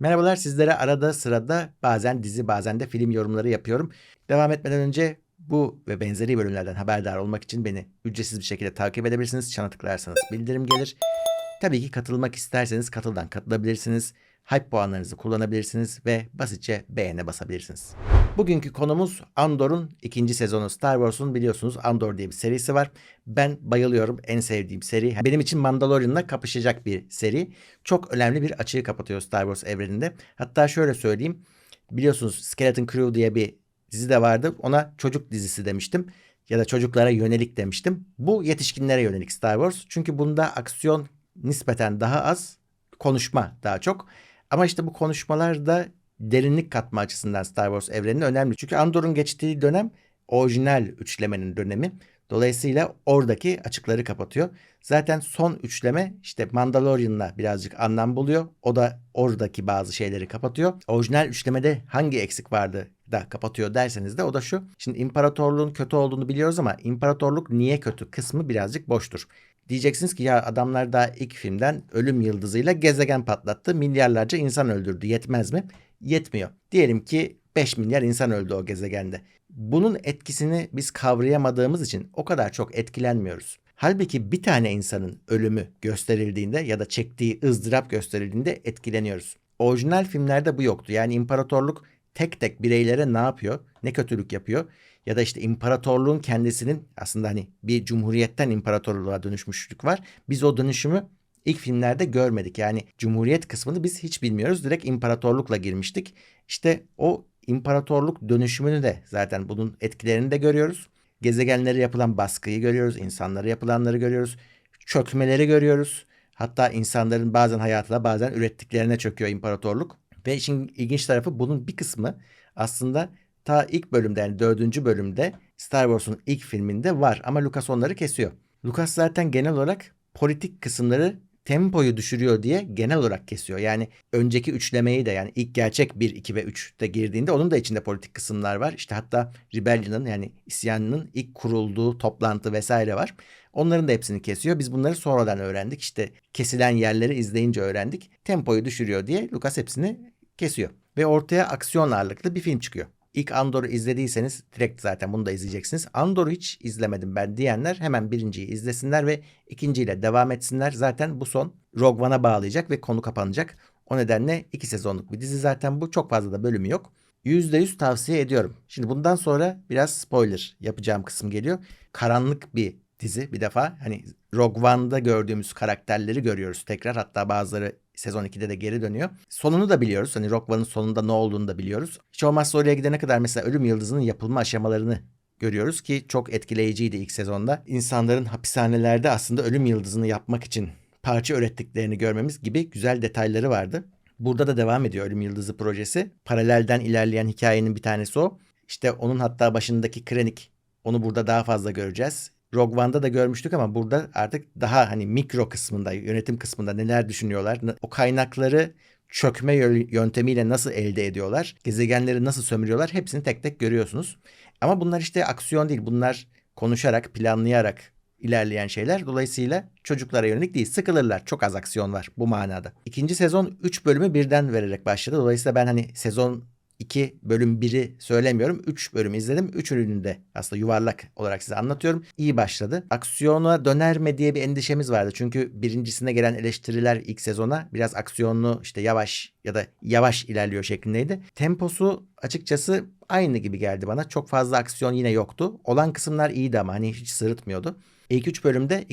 Merhabalar sizlere arada sırada bazen dizi bazen de film yorumları yapıyorum. Devam etmeden önce bu ve benzeri bölümlerden haberdar olmak için beni ücretsiz bir şekilde takip edebilirsiniz. Çana tıklarsanız bildirim gelir. Tabii ki katılmak isterseniz katıldan katılabilirsiniz. Hype puanlarınızı kullanabilirsiniz ve basitçe beğene basabilirsiniz. Bugünkü konumuz Andor'un ikinci sezonu. Star Wars'un biliyorsunuz Andor diye bir serisi var. Ben bayılıyorum. En sevdiğim seri. Benim için Mandalorian'la kapışacak bir seri. Çok önemli bir açığı kapatıyor Star Wars evreninde. Hatta şöyle söyleyeyim. Biliyorsunuz Skeleton Crew diye bir dizi de vardı. Ona çocuk dizisi demiştim. Ya da çocuklara yönelik demiştim. Bu yetişkinlere yönelik Star Wars. Çünkü bunda aksiyon nispeten daha az. Konuşma daha çok. Ama işte bu konuşmalar da derinlik katma açısından Star Wars evreninde önemli. Çünkü Andor'un geçtiği dönem orijinal üçlemenin dönemi. Dolayısıyla oradaki açıkları kapatıyor. Zaten son üçleme işte Mandalorian'la birazcık anlam buluyor. O da oradaki bazı şeyleri kapatıyor. Orijinal üçlemede hangi eksik vardı da kapatıyor derseniz de o da şu. Şimdi imparatorluğun kötü olduğunu biliyoruz ama imparatorluk niye kötü kısmı birazcık boştur. Diyeceksiniz ki ya adamlar daha ilk filmden ölüm yıldızıyla gezegen patlattı. Milyarlarca insan öldürdü. Yetmez mi? Yetmiyor. Diyelim ki 5 milyar insan öldü o gezegende. Bunun etkisini biz kavrayamadığımız için o kadar çok etkilenmiyoruz. Halbuki bir tane insanın ölümü gösterildiğinde ya da çektiği ızdırap gösterildiğinde etkileniyoruz. Orijinal filmlerde bu yoktu. Yani imparatorluk tek tek bireylere ne yapıyor, ne kötülük yapıyor ya da işte imparatorluğun kendisinin aslında hani bir cumhuriyetten imparatorluğa dönüşmüşlük var. Biz o dönüşümü ilk filmlerde görmedik. Yani cumhuriyet kısmını biz hiç bilmiyoruz. Direkt imparatorlukla girmiştik. İşte o imparatorluk dönüşümünü de zaten bunun etkilerini de görüyoruz. Gezegenlere yapılan baskıyı görüyoruz. insanlara yapılanları görüyoruz. Çökmeleri görüyoruz. Hatta insanların bazen hayatına bazen ürettiklerine çöküyor imparatorluk. Ve işin ilginç tarafı bunun bir kısmı aslında ta ilk bölümde yani dördüncü bölümde Star Wars'un ilk filminde var ama Lucas onları kesiyor. Lucas zaten genel olarak politik kısımları tempoyu düşürüyor diye genel olarak kesiyor. Yani önceki üçlemeyi de yani ilk gerçek 1, 2 ve 3'te girdiğinde onun da içinde politik kısımlar var. İşte hatta Rebellion'ın yani isyanının ilk kurulduğu toplantı vesaire var. Onların da hepsini kesiyor. Biz bunları sonradan öğrendik. İşte kesilen yerleri izleyince öğrendik. Tempoyu düşürüyor diye Lucas hepsini kesiyor. Ve ortaya aksiyon ağırlıklı bir film çıkıyor. İlk Andor'u izlediyseniz direkt zaten bunu da izleyeceksiniz. Andor'u hiç izlemedim ben diyenler hemen birinciyi izlesinler ve ikinciyle devam etsinler. Zaten bu son Rogue One'a bağlayacak ve konu kapanacak. O nedenle iki sezonluk bir dizi zaten bu. Çok fazla da bölümü yok. %100 tavsiye ediyorum. Şimdi bundan sonra biraz spoiler yapacağım kısım geliyor. Karanlık bir dizi bir defa. Hani Rogue One'da gördüğümüz karakterleri görüyoruz tekrar. Hatta bazıları sezon 2'de de geri dönüyor. Sonunu da biliyoruz. Hani Rock One'ın sonunda ne olduğunu da biliyoruz. Hiç olmazsa oraya gidene kadar mesela Ölüm Yıldızı'nın yapılma aşamalarını görüyoruz ki çok etkileyiciydi ilk sezonda. İnsanların hapishanelerde aslında Ölüm Yıldızı'nı yapmak için parça ürettiklerini görmemiz gibi güzel detayları vardı. Burada da devam ediyor Ölüm Yıldızı projesi. Paralelden ilerleyen hikayenin bir tanesi o. İşte onun hatta başındaki Krennic onu burada daha fazla göreceğiz. Rogue One'da da görmüştük ama burada artık daha hani mikro kısmında, yönetim kısmında neler düşünüyorlar? O kaynakları çökme yöntemiyle nasıl elde ediyorlar? Gezegenleri nasıl sömürüyorlar? Hepsini tek tek görüyorsunuz. Ama bunlar işte aksiyon değil. Bunlar konuşarak, planlayarak ilerleyen şeyler. Dolayısıyla çocuklara yönelik değil. Sıkılırlar. Çok az aksiyon var bu manada. İkinci sezon 3 bölümü birden vererek başladı. Dolayısıyla ben hani sezon 2 bölüm 1'i söylemiyorum. 3 bölüm izledim. 3'ünü de aslında yuvarlak olarak size anlatıyorum. İyi başladı. Aksiyona döner mi diye bir endişemiz vardı. Çünkü birincisine gelen eleştiriler ilk sezona biraz aksiyonlu işte yavaş ya da yavaş ilerliyor şeklindeydi. Temposu açıkçası aynı gibi geldi bana. Çok fazla aksiyon yine yoktu. Olan kısımlar iyiydi ama hani hiç sırıtmıyordu. İlk 3 bölümde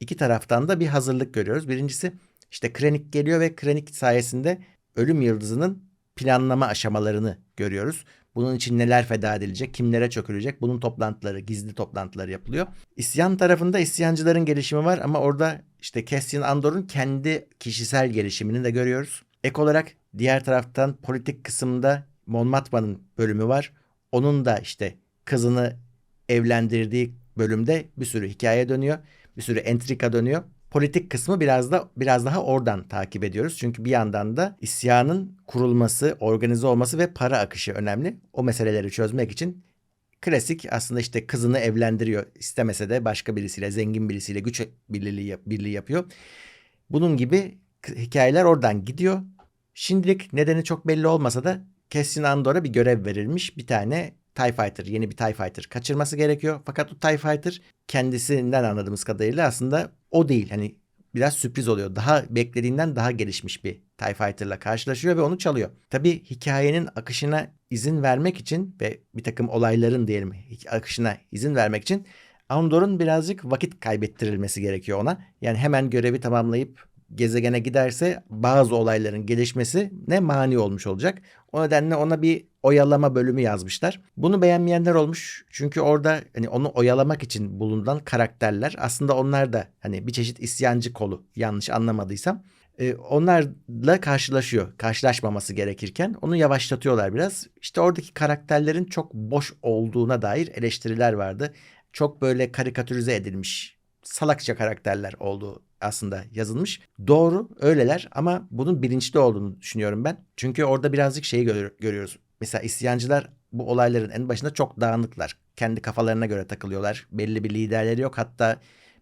iki taraftan da bir hazırlık görüyoruz. Birincisi işte Krennic geliyor ve Krennic sayesinde Ölüm Yıldızı'nın planlama aşamalarını görüyoruz. Bunun için neler feda edilecek, kimlere çökülecek bunun toplantıları, gizli toplantıları yapılıyor. İsyan tarafında isyancıların gelişimi var ama orada işte Cassian Andor'un kendi kişisel gelişimini de görüyoruz. Ek olarak diğer taraftan politik kısımda Mon Mothma'nın bölümü var. Onun da işte kızını evlendirdiği bölümde bir sürü hikaye dönüyor. Bir sürü entrika dönüyor politik kısmı biraz da biraz daha oradan takip ediyoruz. Çünkü bir yandan da isyanın kurulması, organize olması ve para akışı önemli. O meseleleri çözmek için klasik aslında işte kızını evlendiriyor. istemese de başka birisiyle, zengin birisiyle güç birliği, birliği yapıyor. Bunun gibi hikayeler oradan gidiyor. Şimdilik nedeni çok belli olmasa da Cassian Andor'a bir görev verilmiş. Bir tane TIE Fighter, yeni bir TIE Fighter kaçırması gerekiyor. Fakat o TIE Fighter kendisinden anladığımız kadarıyla aslında o değil. Hani biraz sürpriz oluyor. Daha beklediğinden daha gelişmiş bir TIE Fighter'la karşılaşıyor ve onu çalıyor. Tabii hikayenin akışına izin vermek için ve bir takım olayların diyelim akışına izin vermek için Andor'un birazcık vakit kaybettirilmesi gerekiyor ona. Yani hemen görevi tamamlayıp gezegene giderse bazı olayların gelişmesi ne mani olmuş olacak. O nedenle ona bir oyalama bölümü yazmışlar. Bunu beğenmeyenler olmuş. Çünkü orada hani onu oyalamak için bulunan karakterler aslında onlar da hani bir çeşit isyancı kolu yanlış anlamadıysam. E, onlarla karşılaşıyor. Karşılaşmaması gerekirken onu yavaşlatıyorlar biraz. İşte oradaki karakterlerin çok boş olduğuna dair eleştiriler vardı. Çok böyle karikatürize edilmiş salakça karakterler olduğu aslında yazılmış. Doğru öyleler ama bunun bilinçli olduğunu düşünüyorum ben. Çünkü orada birazcık şeyi gör- görüyoruz. Mesela isyancılar bu olayların en başında çok dağınıklar. Kendi kafalarına göre takılıyorlar. Belli bir liderleri yok. Hatta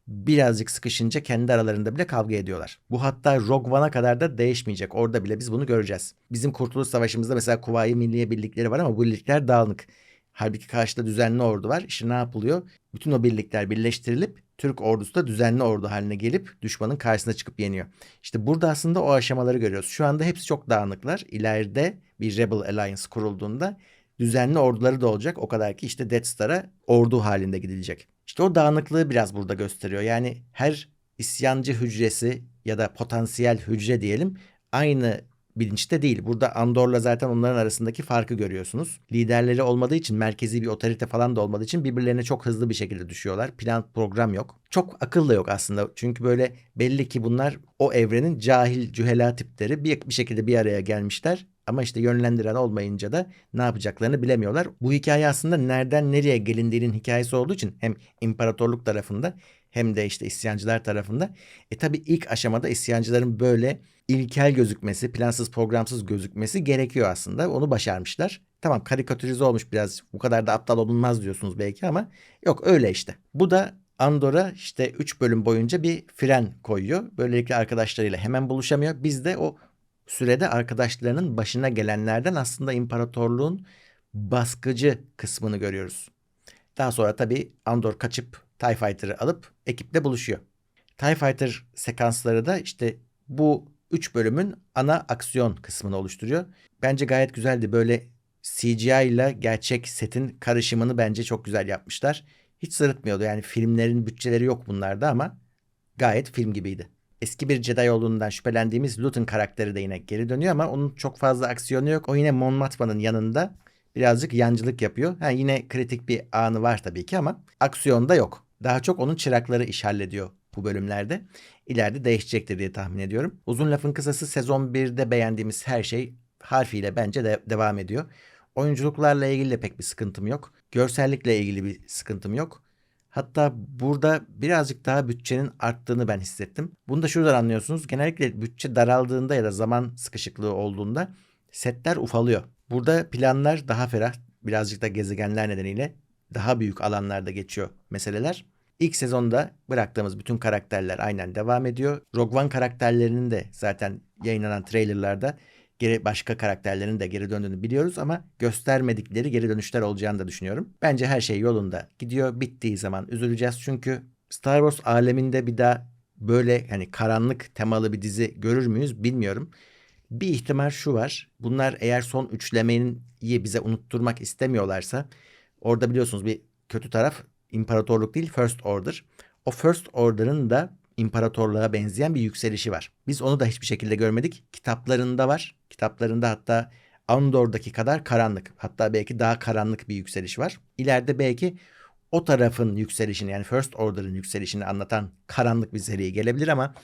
birazcık sıkışınca kendi aralarında bile kavga ediyorlar. Bu hatta Rogue One'a kadar da değişmeyecek. Orada bile biz bunu göreceğiz. Bizim Kurtuluş Savaşı'mızda mesela Kuvayi Milliye birlikleri var ama bu birlikler dağınık. Halbuki karşıda düzenli ordu var. İşte ne yapılıyor? Bütün o birlikler birleştirilip Türk ordusu da düzenli ordu haline gelip düşmanın karşısına çıkıp yeniyor. İşte burada aslında o aşamaları görüyoruz. Şu anda hepsi çok dağınıklar. İleride bir Rebel Alliance kurulduğunda düzenli orduları da olacak. O kadar ki işte Death Star'a ordu halinde gidilecek. İşte o dağınıklığı biraz burada gösteriyor. Yani her isyancı hücresi ya da potansiyel hücre diyelim aynı bilinçte değil. Burada Andor'la zaten onların arasındaki farkı görüyorsunuz. Liderleri olmadığı için merkezi bir otorite falan da olmadığı için birbirlerine çok hızlı bir şekilde düşüyorlar. Plan program yok. Çok akıl da yok aslında. Çünkü böyle belli ki bunlar o evrenin cahil cühela tipleri bir, bir şekilde bir araya gelmişler. Ama işte yönlendiren olmayınca da ne yapacaklarını bilemiyorlar. Bu hikaye aslında nereden nereye gelindiğinin hikayesi olduğu için hem imparatorluk tarafında hem de işte isyancılar tarafında. E tabi ilk aşamada isyancıların böyle ilkel gözükmesi, plansız programsız gözükmesi gerekiyor aslında. Onu başarmışlar. Tamam karikatürize olmuş biraz bu kadar da aptal olunmaz diyorsunuz belki ama yok öyle işte. Bu da Andor'a işte 3 bölüm boyunca bir fren koyuyor. Böylelikle arkadaşlarıyla hemen buluşamıyor. Biz de o sürede arkadaşlarının başına gelenlerden aslında imparatorluğun baskıcı kısmını görüyoruz. Daha sonra tabii Andor kaçıp TIE Fighter'ı alıp ekiple buluşuyor. TIE Fighter sekansları da işte bu 3 bölümün ana aksiyon kısmını oluşturuyor. Bence gayet güzeldi. Böyle CGI ile gerçek setin karışımını bence çok güzel yapmışlar. Hiç sırıtmıyordu. Yani filmlerin bütçeleri yok bunlarda ama gayet film gibiydi. Eski bir Jedi olduğundan şüphelendiğimiz Luton karakteri de yine geri dönüyor ama onun çok fazla aksiyonu yok. O yine Mon Mothma'nın yanında birazcık yancılık yapıyor. Ha, yine kritik bir anı var tabii ki ama aksiyonda yok. Daha çok onun çırakları iş hallediyor bu bölümlerde. İleride değişecektir diye tahmin ediyorum. Uzun lafın kısası sezon 1'de beğendiğimiz her şey harfiyle bence de devam ediyor. Oyunculuklarla ilgili de pek bir sıkıntım yok. Görsellikle ilgili bir sıkıntım yok. Hatta burada birazcık daha bütçenin arttığını ben hissettim. Bunu da şuradan anlıyorsunuz. Genellikle bütçe daraldığında ya da zaman sıkışıklığı olduğunda setler ufalıyor. Burada planlar daha ferah, birazcık da gezegenler nedeniyle daha büyük alanlarda geçiyor meseleler. İlk sezonda bıraktığımız bütün karakterler aynen devam ediyor. Rogue One karakterlerinin de zaten yayınlanan trailerlarda geri başka karakterlerin de geri döndüğünü biliyoruz ama göstermedikleri geri dönüşler olacağını da düşünüyorum. Bence her şey yolunda gidiyor. Bittiği zaman üzüleceğiz çünkü Star Wars aleminde bir daha böyle hani karanlık temalı bir dizi görür müyüz bilmiyorum. Bir ihtimal şu var. Bunlar eğer son üçlemenin iyi bize unutturmak istemiyorlarsa orada biliyorsunuz bir kötü taraf imparatorluk değil First Order. O First Order'ın da imparatorluğa benzeyen bir yükselişi var. Biz onu da hiçbir şekilde görmedik. Kitaplarında var. Kitaplarında hatta Andor'daki kadar karanlık. Hatta belki daha karanlık bir yükseliş var. İleride belki o tarafın yükselişini yani First Order'ın yükselişini anlatan karanlık bir seri gelebilir ama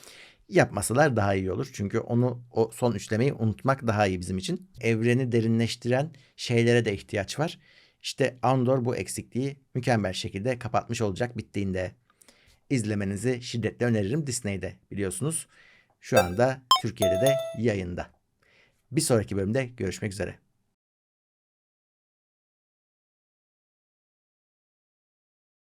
yapmasalar daha iyi olur. Çünkü onu o son üçlemeyi unutmak daha iyi bizim için. Evreni derinleştiren şeylere de ihtiyaç var. İşte Andor bu eksikliği mükemmel şekilde kapatmış olacak bittiğinde. izlemenizi şiddetle öneririm Disney'de biliyorsunuz. Şu anda Türkiye'de de yayında. Bir sonraki bölümde görüşmek üzere.